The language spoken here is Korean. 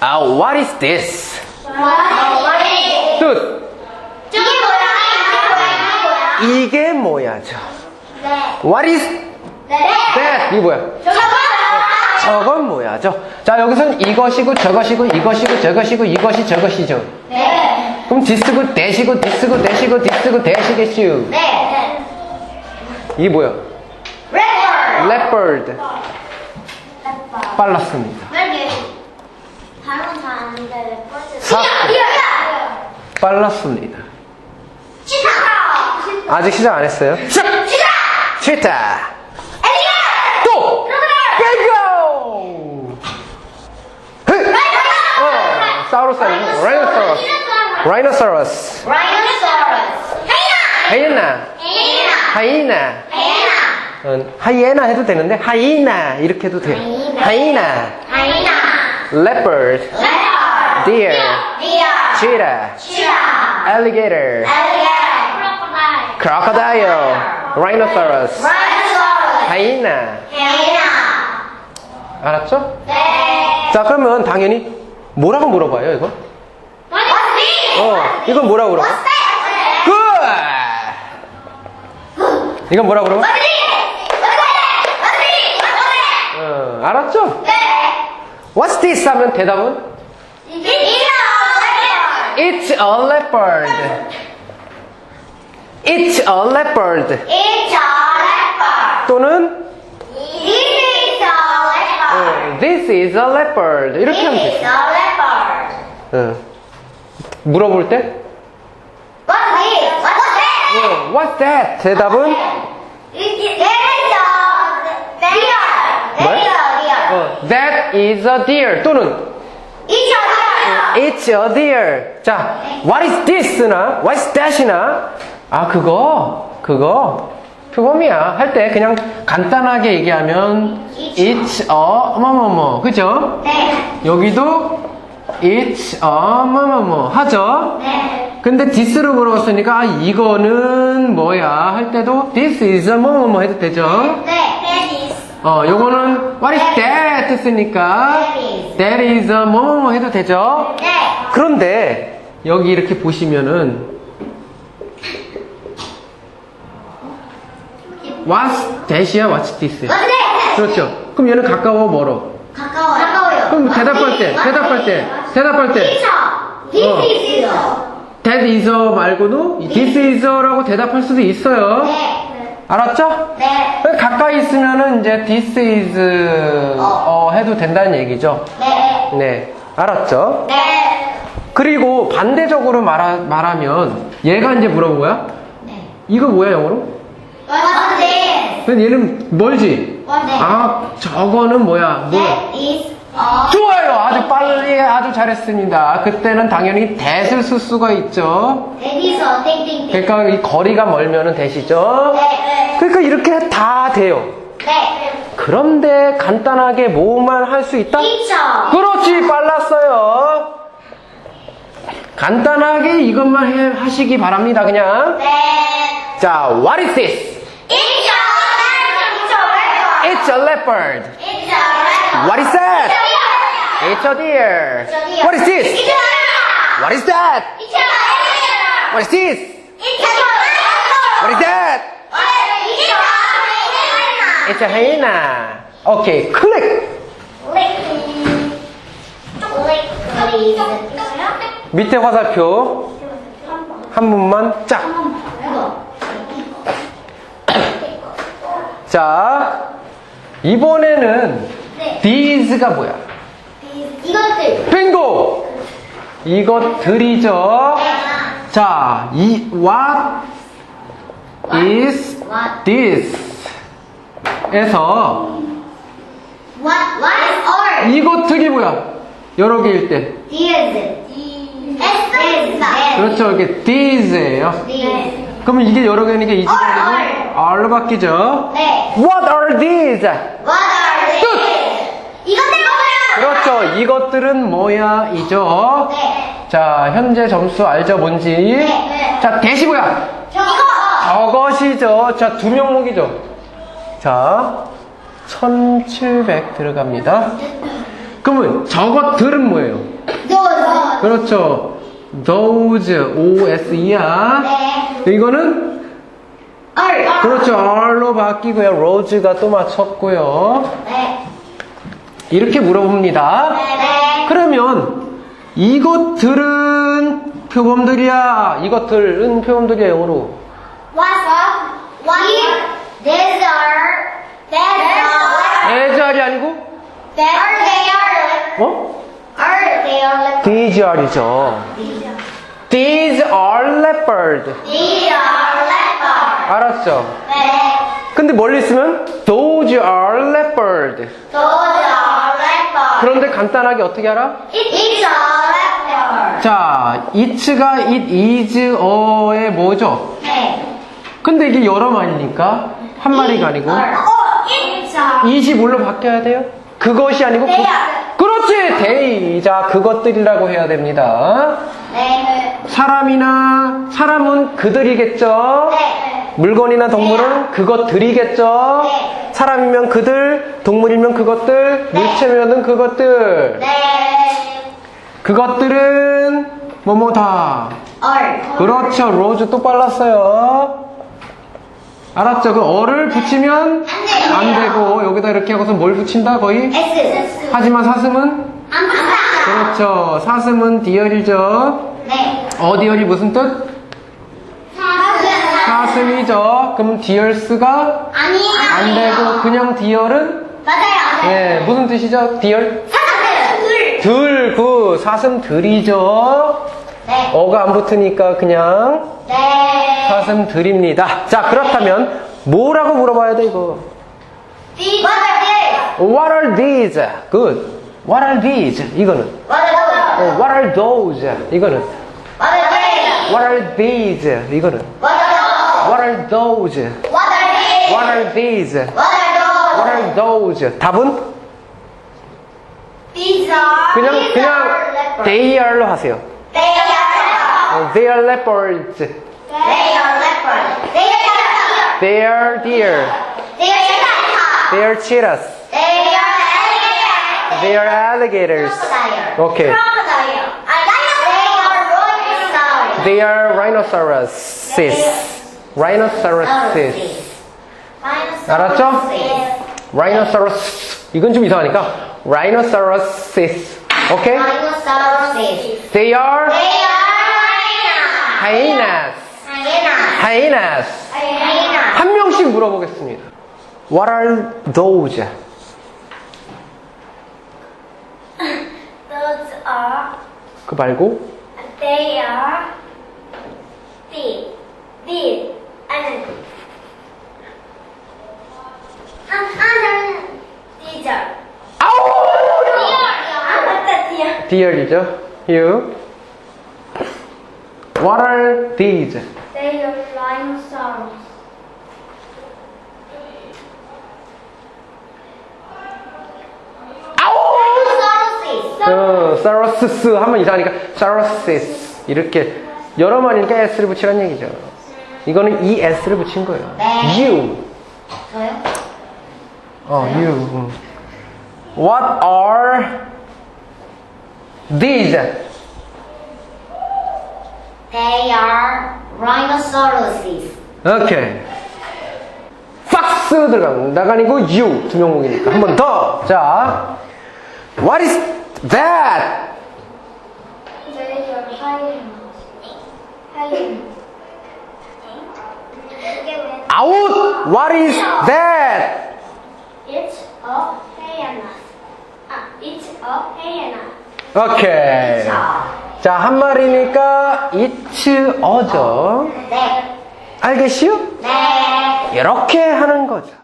아, what is this? 뜻. 뭐야? 이게 뭐야? 이게 뭐야죠? 네. What is 네. that? 이게 뭐야? 저거 저건 뭐야죠? 자, 여기서는 이것이고 저것이고 이것이고 저것이고 이것이 저것이죠. 네. 그럼 디스고 대시고 디스고 대시고 디스고 대시겠슈. 네. 이게 뭐야? 레버. leopard. 빨랐습니다. 왜 이렇게 발음 잘하는데 레버즈? 사- 빨랐습니다. 치타. 아직 시작 안 했어요? 치타. 치타. 엘리야. 또! 헤! 어, 사우루스. 라이노사우루스. 라이노사우루스. 하이에나. 헤이나. 하이에나. 헤이나. 어, 하이에나 해도 되는데 하이나 이렇게 해도 돼요. 하이나. 하이나. 레버. Deer. cheetah. alligator. crocodile. rhinoceros. 헤이나. 알았죠? 네. 자 그러면 당연히 뭐라고 물어봐요 이거? What's 어 이건 뭐라고 물어봐? Good. 이건 뭐라고 물어봐? 어, 알았죠? 네. What's this 하면 대답은 It's a leopard. It's a leopard. It's a leopard. 또는 This is a leopard. 어, This is a leopard. 이렇게 하면 This is 돼. a leopard. 어. 물어볼 때 What's this? What's that? 어, What's that? 대답은 There is a deer. 뭐야? There is a deer. 어, That is a deer. 또는 It's a deer. It's a deer. 자, what is this나 what is that이나 아 그거 그거 그거미야 할 때 그냥 간단하게 얘기하면 it's a 뭐뭐뭐 그죠? 네. 여기도 it's a 뭐뭐뭐 하죠? 네. 근데 this로 물어봤으니까 아, 이거는 뭐야 할 때도 this is a 뭐뭐뭐 해도 되죠? 네. 어, 요거는 what is that 했으니까 That is. a 뭐뭐뭐 해도 되죠? 네. 그런데 여기 이렇게 보시면은 what's that이야 what's that? 그렇죠 그럼 얘는 가까워 멀어 가까워요. 가까워요. 그럼 대답할 때 대답할 때 대답할 때 This 어. is a. that is a 말고도 this is a라고 대답할 수도 있어요 네. 알았죠? 네. 가까이 있으면은 이제 this is 어, 해도 된다는 얘기죠 네. 네 알았죠? 네. 그리고 반대적으로 말하, 말하면 얘가 이제 물어본 거야? 네. 이거 뭐야 영어로? What's this? 근데 얘는 멀지? What's that? 아 저거는 뭐야? 뭐 That is. 좋아요 아주 빨리 아주 잘했습니다 그때는 당연히 that을 쓸 수가 있죠 a 땡땡땡. 그러니까 이 거리가 멀면은 that이죠 네. 그러니까 이렇게 다 돼요 네. 그런데 간단하게 뭐만 할 수 있다? Teacher. 그렇지 빨랐어요 간단하게 이것만 해, 하시기 바랍니다 그냥 네. 자 what is this? It's a leopard. It's a leopard. What is that? It's a deer. What is this? It's a leopard. What is that? It's a leopard. What is this? It's a leopard. What is that? It's a hyena. It's a hyena. 오케이, 클릭. Lick. Lick, please. 밑에 화살표 한 분만 짝. 자, 이번에는 네. These가 뭐야? 이것들. 빙고! 이것들이죠. 자, 이 what is What? this? 에서 What? What is all? 이것들이 뭐야? 여러 개일 때. These. S. 그렇죠. 이게 these예요. These. 그러면 이게 여러 개니까 이 All, 지금 R로 바뀌죠. 네. What are these? What are these? 이것들 뭐예요? 그렇죠. 이것들은 뭐야 이죠. 네. 자, 현재 점수 알죠? 뭔지. 네. 자, 대시 뭐야? 저거. 저것이죠. 자, 두 명목이죠. 자, 1700 들어갑니다. 그러면 저것들은 뭐예요? those. 그렇죠. those, O-S-E야. 네. 이거는 are. 그렇죠. R로 바뀌고요. rose가 또 맞췄고요. 네. 이렇게 물어봅니다. 네. 그러면 이것들은 표범들이야. 이것들은 표범들이야 영어로. What's up? What? These are. These are. 애자리 아니고 That are they are. 어? Are they are. These are이죠. These are leopard. These are leopard. 알았죠? 네. 근데 멀리 있으면 those are leopard. Those are leopard. 그런데 간단하게 어떻게 알아? It's a leopard. 자, it가 it is 어의 뭐죠? 네. 근데 이게 여러 마리니까 한 마리가 아니고 어, it's a. it이 뭘로 바뀌어야 돼요? 그것이 아니고 그, They. 그렇지 they 자 그것들이라고 해야 됩니다 네. 사람이나 사람은 그들이겠죠 네. 물건이나 동물은 그것들이겠죠 네. 사람이면 그들 동물이면 그것들 물체면은 그것들 네. 그것들은 뭐뭐다. 그렇죠 로즈 또 빨랐어요 알았죠 그 어를 붙이면 안 되고 여기다 이렇게 하고서 뭘 붙인다 거의 S. 하지만 사슴은. 그렇죠 사슴은 디얼이죠 네. 어 디얼이 무슨 뜻? 사슴. 사슴이죠 그럼 디얼스가 아니. 안 되고 그냥 디얼은 맞아요. 예 무슨 뜻이죠 디얼? 사슴. 둘. 들, 그 사슴 들이죠 네. 어가 안 붙으니까 그냥 네. 사슴 들입니다 자 그렇다면 뭐라고 물어봐야 돼 이거 are these? What are these? Good What are these? 이거는 What are 어, those? What are those? 이거는 these? What are these? 이거는 What are those? What are those? What are these? What are these? What What are those? are those? 답은 These are. 그냥 these 그냥 are leopards. they are로 하세요. They are leopards. 어, They are leopards. They are leopards. They are leopards. They are deer. They are cheetahs. They are cheetahs. They are alligators. They are alligators. Crocodile. Okay. Crocodile. I like They are rhinoceros. They are rhinoceroses. Rhinoceroses. 알았죠? Rhinoceros. 이건 좀 이상하니까 rhinoceroses. 오케이? Rhinoceros. They are They are hyenas. hyenas. hyenas. Hyenas. 한 명씩 물어보겠습니다. What are those? Those are. 그 말고 They are. These. These. And. 아, 아, these are. 아우! 아, Deer이죠. You. What are these? They are rhinoceros. Rhinoceros. 어, 사로스스 하면 이상하니까 사로시스 이렇게 여러 마리니까 s를 붙이란 얘기죠. 이거는 이 s를 붙인 거예요. 네. You. 저요? 어, you. 음. What are these? They are rhinoceroses. 오케이. 박스 들어갑니다. 아니고 you 두 명목이니까 한 번 더. 자, what is that? They are hyenas. Hyenas. 이게 왜? Out. What is that? It's a hyena. 아, it's a hyena. 오케이. 자, 한 마리니까 it's 어죠. 네. 알겠슈? 네. 이렇게 하는 거죠.